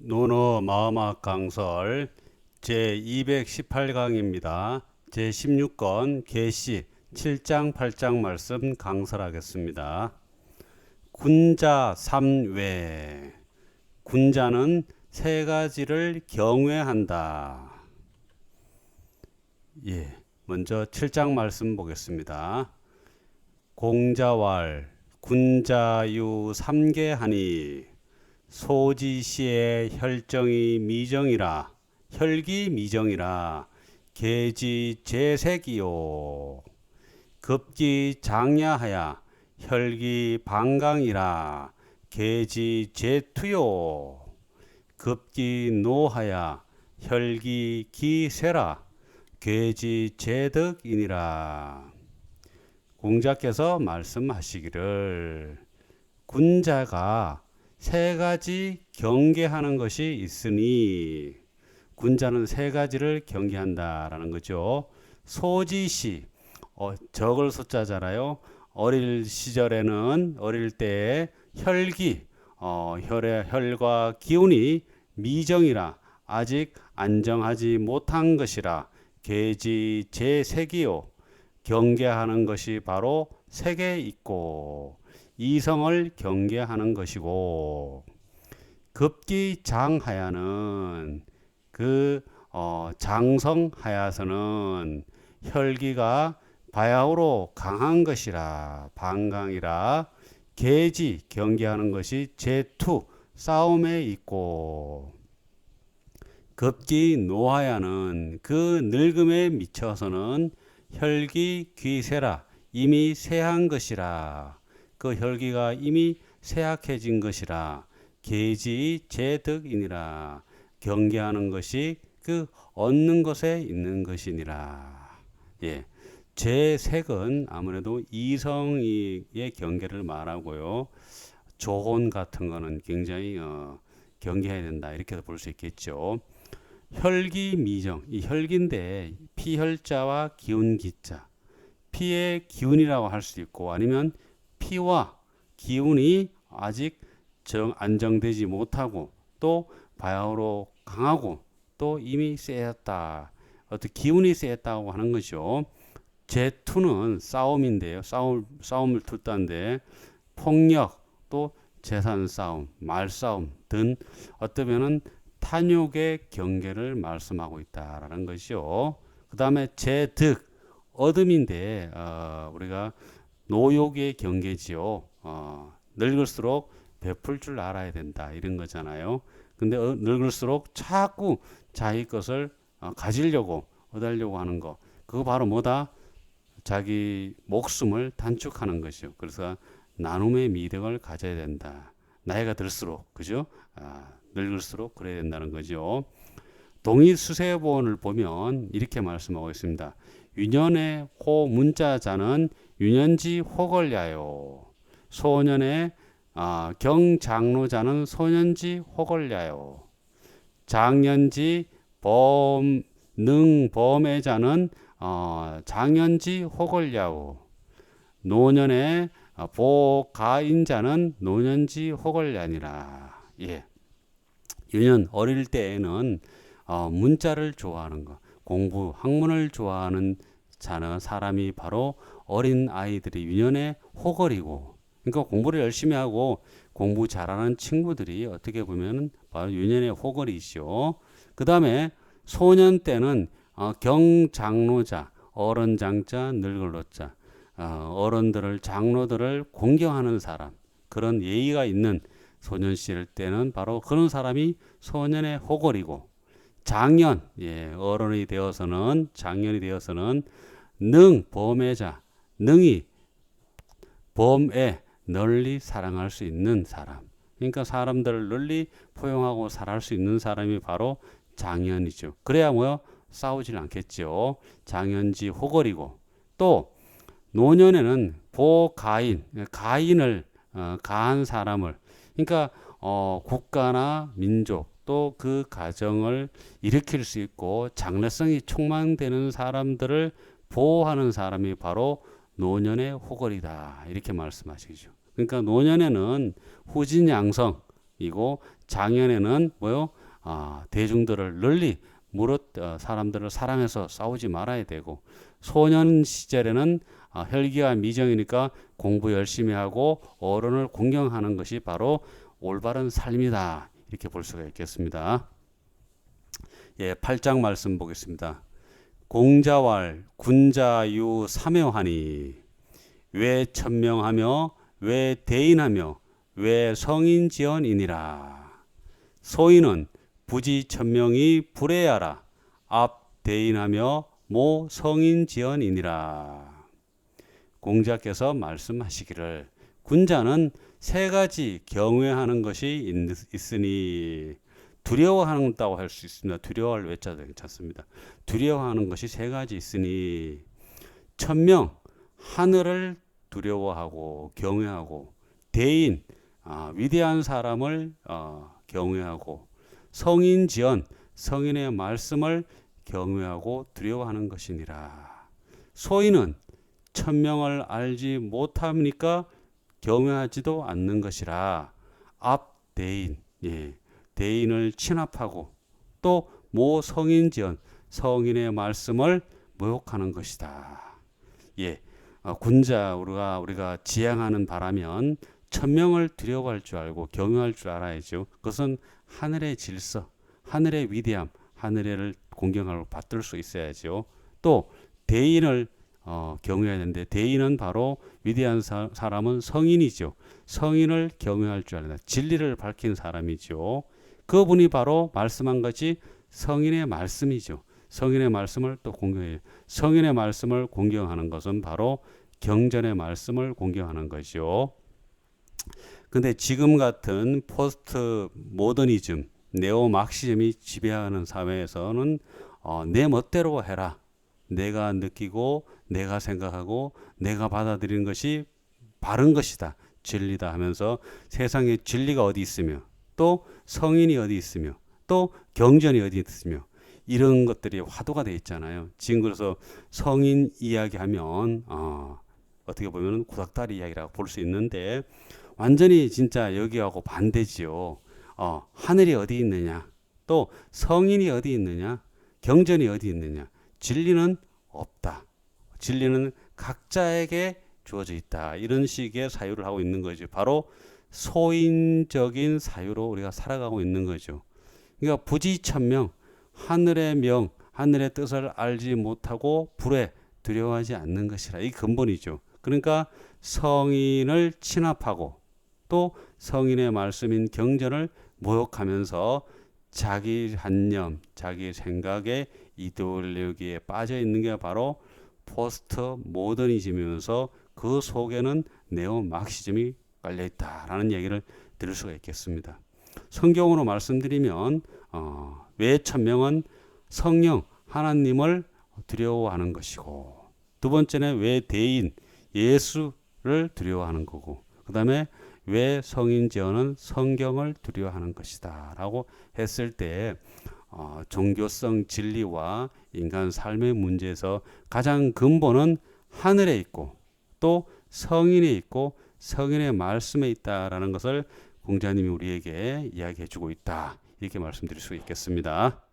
논어 마음학 강설 제 218강입니다. 제 16권 계시 7장 8장 말씀 강설하겠습니다. 군자 삼외 군자는 세 가지를 경외한다. 예, 먼저 7장 말씀 보겠습니다. 공자왈 군자유 삼계하니 소지시의 혈정이 미정이라 혈기 미정이라 계지 재색이요. 급기 장야하야 혈기 방강이라 계지 재투요. 급기 노하야 혈기 기세라 괴지 재덕이니라. 공자께서 말씀하시기를 군자가 세 가지 경계하는 것이 있으니 군자는 세 가지를 경계한다라는 거죠. 소지시 어, 적을 숫자잖아요. 어릴 시절에는 어릴 때 혈기 어, 혈의 혈과 기운이 미정이라 아직 안정하지 못한 것이라 계지 제색이요 경계하는 것이 바로 색에 있고 이성을 경계하는 것이고 급기 장하야는 그 어, 장성하야서는 혈기가 바야흐로 강한 것이라 방강이라 계지 경계하는 것이 제투 싸움에 있고 급기 노하야는 그 늙음에 미쳐서는 혈기 귀세라 이미 쇠한 것이라 그 혈기가 이미 쇠약해진 것이라 계지 제득이니라. 경계하는 것이 그 얻는 것에 있는 것이니라. 예 제색은 아무래도 이성의 경계를 말하고요. 조혼 같은 거는 굉장히 어, 경계해야 된다 이렇게 볼 수 있겠죠. 혈기 미정 이 혈기인데 피혈자와 기운기자 피의 기운이라고 할 수 있고 아니면 피와 기운이 아직 정 안정되지 못하고 또 바야흐로 강하고 또 이미 쎄했다. 어떤 기운이 쎄했다고 하는 것이죠 제투는 싸움인데요. 싸움 싸움을 투다인데 폭력 또 재산 싸움 말 싸움 등 어떠면은 탐욕의 경계를 말씀하고 있다라는 것이요. 그 다음에 제득 어둠인데 어, 우리가 노욕의 경계지요. 어, 늙을수록 베풀 줄 알아야 된다 이런 거잖아요. 근데 어, 늙을수록 자꾸 자기 것을 어, 가지려고 얻으려고 하는 거 그거 바로 뭐다? 자기 목숨을 단축하는 것이요. 그래서 나눔의 미덕을 가져야 된다. 나이가 들수록 그죠? 아, 늙을수록 그래야 된다는 거죠. 동의 수세본을 보면 이렇게 말씀하고 있습니다. 유년의 호 문자자는 유년지 호걸야요. 소년의 아, 경장로자는 소년지 호걸야요. 장년지 범 능범애자는 어, 장년지 호걸야요. 노년의 보가인자는 노년지 호걸야니라. 예. 유년 어릴 때에는 어, 문자를 좋아하는 거, 공부, 학문을 좋아하는 자는 사람이 바로 어린 아이들이 유년의 호걸이고, 그러니까 공부를 열심히 하고 공부 잘하는 친구들이 어떻게 보면 바로 유년의 호걸이시오. 그 다음에 소년 때는 어, 경장로자, 어른장자, 늙을로자, 어, 어른들을 장로들을 공경하는 사람, 그런 예의가 있는 소년 시절 때는 바로 그런 사람이 소년의 호걸이고 장년 예, 어른이 되어서는 장년이 되어서는 능 범애자 능이 범애 널리 사랑할 수 있는 사람. 그러니까 사람들을 널리 포용하고 살할 수 있는 사람이 바로 장년이죠. 그래야 뭐요? 싸우질 않겠죠. 장년지 호걸이고. 또 노년에는 보가인 가인을 어, 가한 사람을. 그러니까 어, 국가나 민족 또 그 가정을 일으킬 수 있고 장래성이 촉망되는 사람들을 보호하는 사람이 바로 노년의 호걸이다 이렇게 말씀하시죠. 그러니까 노년에는 후진양성이고 장년에는 뭐요? 아, 대중들을 널리 무릇 어, 사람들을 사랑해서 싸우지 말아야 되고 소년 시절에는 아, 혈기와 미정이니까 공부 열심히 하고 어른을 공경하는 것이 바로 올바른 삶이다. 이렇게 볼 수가 있겠습니다. 예, 8장 말씀 보겠습니다. 공자왈 군자유 삼여하니 왜 천명하며 왜 대인하며 왜 성인지언이니라 소인은 부지 천명이 불해야라 앞 대인하며 모 성인지언이니라 공자께서 말씀하시기를 군자는 세 가지 경외하는 것이 있, 으니 두려워한다고 할 수 있습니다. 두려워할 외자도 괜찮습니다. 두려워하는 것이 세 가지 있으니 천명 하늘을 두려워하고 경외하고 대인 아, 위대한 사람을 어, 경외하고 성인지연 성인의 말씀을 경외하고 두려워하는 것이니라. 소인은 천명을 알지 못합니까? 경외하지도 않는 것이라. 앞 대인, 예, 대인을 친합하고 또 모 성인지연 성인의 말씀을 모욕하는 것이다. 예, 어, 군자 우리가 우리가 지향하는 바라면 천명을 두려워할 줄 알고 경외할 줄 알아야죠. 그것은 하늘의 질서, 하늘의 위대함, 하늘을 공경하고 받들 수 있어야죠. 또 대인을 어, 경외해야 되는데 대인은 바로 위대한 사, 람은 성인이죠. 성인을 경외할 줄 아는 진리를 밝힌 사람이죠. 그분이 바로 말씀한 것이 성인의 말씀이죠. 성인의 말씀을 또 공경해요. 성인의 말씀을 공경하는 것은 바로 경전의 말씀을 공경하는 것이죠. 근데 지금 같은 포스트 모더니즘, 네오 막시즘이 지배하는 사회에서는 어, 내 멋대로 해라. 내가 느끼고 내가 생각하고 내가 받아들이는 것이 바른 것이다. 진리다 하면서 세상에 진리가 어디 있으며 또 성인이 어디 있으며 또 경전이 어디 있으며 이런 것들이 화두가 돼 있잖아요. 지금 그래서 성인 이야기하면 어, 어떻게 보면 구닥다리 이야기라고 볼 수 있는데 완전히 진짜 여기하고 반대지요. 어, 하늘이 어디 있느냐? 또 성인이 어디 있느냐? 경전이 어디 있느냐? 진리는 없다. 진리는 각자에게 주어져 있다. 이런 식의 사유를 하고 있는 거죠. 바로 소인적인 사유로 우리가 살아가고 있는 거죠. 그러니까 부지천명, 하늘의 명, 하늘의 뜻을 알지 못하고 불에 두려워하지 않는 것이라 이 근본이죠. 그러니까 성인을 친합하고 또 성인의 말씀인 경전을 모욕하면서 자기 한념, 자기 생각에 이데올로기에 빠져 있는 게 바로 포스트 모더니즘이면서 그 속에는 네오 막시즘이 깔려 있다라는 얘기를 들을 수가 있겠습니다. 성경으로 말씀드리면 어, 왜 천명은 성령 하나님을 두려워하는 것이고 두 번째는 왜 대인 예수를 두려워하는 거고 그 다음에 왜 성인 제어는 성경을 두려워하는 것이다 라고 했을 때 어, 종교성 진리와 인간 삶의 문제에서 가장 근본은 하늘에 있고 또 성인에 있고 성인의 말씀에 있다라는 것을 공자님이 우리에게 이야기해 주고 있다. 이렇게 말씀드릴 수 있겠습니다.